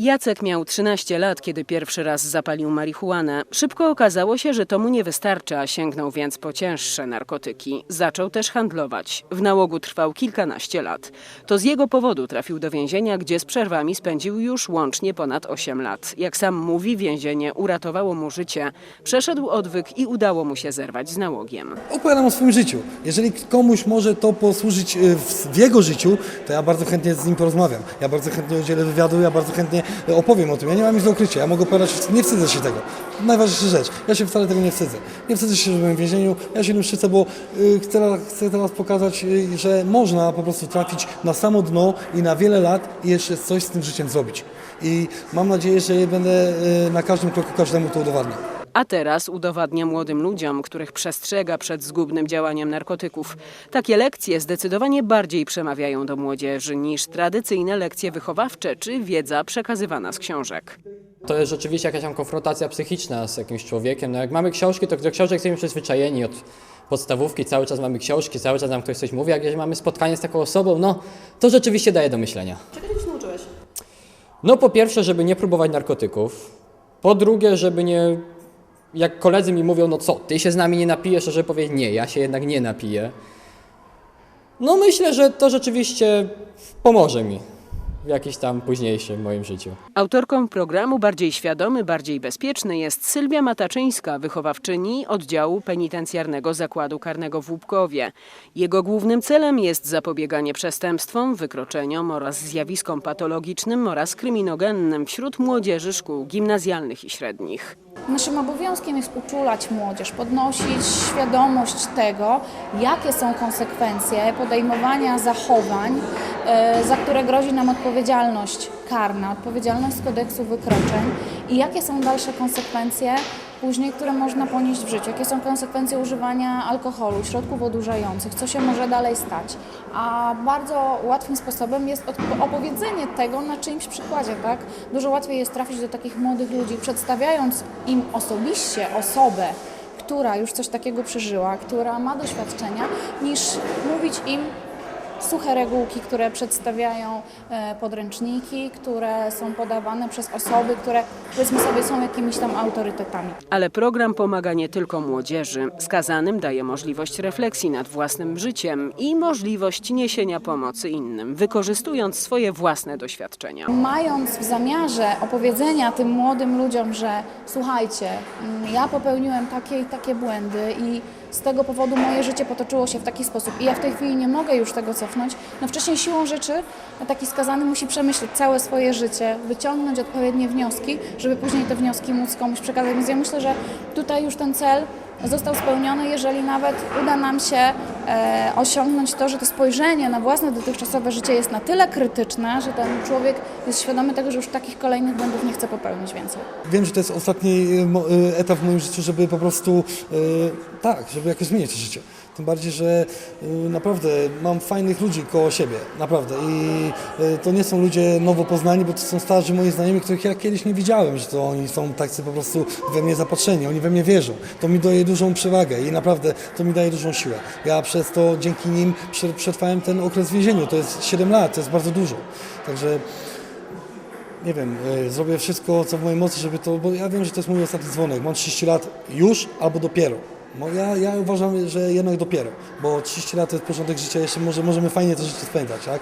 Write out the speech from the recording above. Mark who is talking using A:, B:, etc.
A: Jacek miał 13 lat, kiedy pierwszy raz zapalił marihuanę. Szybko okazało się, że to mu nie wystarcza, sięgnął więc po cięższe narkotyki. Zaczął też handlować. W nałogu trwał kilkanaście lat. To z jego powodu trafił do więzienia, gdzie z przerwami spędził już łącznie ponad 8 lat. Jak sam mówi, więzienie uratowało mu życie. Przeszedł odwyk i udało mu się zerwać z nałogiem.
B: Opowiadam o swoim życiu. Jeżeli komuś może to posłużyć y, w, jego życiu, to ja bardzo chętnie z nim porozmawiam. Ja bardzo chętnie udzielę wywiadu, ja bardzo chętnie opowiem o tym. Ja nie mam nic do ukrycia, ja mogę opowiadać, nie wstydzę się tego. Najważniejsza rzecz, ja się wcale tego nie wstydzę. Nie wstydzę się, że byłem w więzieniu, ja się tym szczycę, bo y, chcę, chcę teraz pokazać, y, że można po prostu trafić na samo dno i na wiele lat i jeszcze coś z tym życiem zrobić. I mam nadzieję, że będę y, na każdym kroku każdemu to udowadniał.
A: A teraz udowadnia młodym ludziom, których przestrzega przed zgubnym działaniem narkotyków. Takie lekcje zdecydowanie bardziej przemawiają do młodzieży niż tradycyjne lekcje wychowawcze czy wiedza przekazywana z książek.
C: To jest rzeczywiście jakaś tam konfrontacja psychiczna z jakimś człowiekiem. No jak mamy książki, to do książek jesteśmy przyzwyczajeni od podstawówki, cały czas mamy książki, cały czas nam ktoś coś mówi, jak jeżeli mamy spotkanie z taką osobą, no to rzeczywiście daje do myślenia.
D: Czego ty się nauczyłeś?
C: No po pierwsze, żeby nie próbować narkotyków. Po drugie, żeby nie... Jak koledzy mi mówią, no co, ty się z nami nie napijesz, to żeby powiedzieć, nie, ja się jednak nie napiję. No myślę, że to rzeczywiście pomoże mi w jakimś tam późniejszym moim życiu.
A: Autorką programu Bardziej Świadomy, Bardziej Bezpieczny jest Sylwia Mataczyńska, wychowawczyni oddziału penitencjarnego Zakładu Karnego w Łupkowie. Jego głównym celem jest zapobieganie przestępstwom, wykroczeniom oraz zjawiskom patologicznym oraz kryminogennym wśród młodzieży szkół gimnazjalnych i średnich.
D: Naszym obowiązkiem jest uczulać młodzież, podnosić świadomość tego, jakie są konsekwencje podejmowania zachowań, e, za które grozi nam odpowiedzialność karna, odpowiedzialność z kodeksu wykroczeń i jakie są dalsze konsekwencje później, które można ponieść w życiu, jakie są konsekwencje używania alkoholu, środków odurzających, co się może dalej stać. A bardzo łatwym sposobem jest opowiedzenie tego na czyimś przykładzie, tak? Dużo łatwiej jest trafić do takich młodych ludzi, przedstawiając im osobiście osobę, która już coś takiego przeżyła, która ma doświadczenia, niż mówić im suche regułki, które przedstawiają e, podręczniki, które są podawane przez osoby, które powiedzmy sobie są jakimiś tam autorytetami.
A: Ale program pomaga nie tylko młodzieży. Skazanym daje możliwość refleksji nad własnym życiem i możliwość niesienia pomocy innym, wykorzystując swoje własne doświadczenia.
D: Mając w zamiarze opowiedzenia tym młodym ludziom, że słuchajcie, mm, ja popełniłem takie i takie błędy i z tego powodu moje życie potoczyło się w taki sposób i ja w tej chwili nie mogę już tego cofnąć, no wcześniej siłą rzeczy taki skazany musi przemyśleć całe swoje życie, wyciągnąć odpowiednie wnioski, żeby później te wnioski móc komuś przekazać. Więc ja myślę, że tutaj już ten cel został spełniony, jeżeli nawet uda nam się e, osiągnąć to, że to spojrzenie na własne dotychczasowe życie jest na tyle krytyczne, że ten człowiek jest świadomy tego, że już takich kolejnych błędów nie chce popełnić więcej.
B: Wiem, że to jest ostatni mo- y, etap w moim życiu, żeby po prostu, y, tak, żeby jakoś zmienić życie. Tym bardziej, że y, naprawdę mam fajnych ludzi koło siebie, naprawdę. I y, to nie są ludzie nowo poznani, bo to są starzy moi znajomi, których ja kiedyś nie widziałem, że to oni są tacy po prostu we mnie zapatrzeni, oni we mnie wierzą. To mi daje dużą przewagę i naprawdę to mi daje dużą siłę. Ja przez to, dzięki nim prze- przetrwałem ten okres w więzieniu. To jest 7 lat, to jest bardzo dużo. Także nie wiem, e, zrobię wszystko, co w mojej mocy, żeby to, bo ja wiem, że to jest mój ostatni dzwonek. Mam 30 lat już albo dopiero. No ja, ja uważam, że jednak dopiero, bo 30 lat to jest porządek życia, jeszcze może, możemy fajnie to życie spędzać, tak?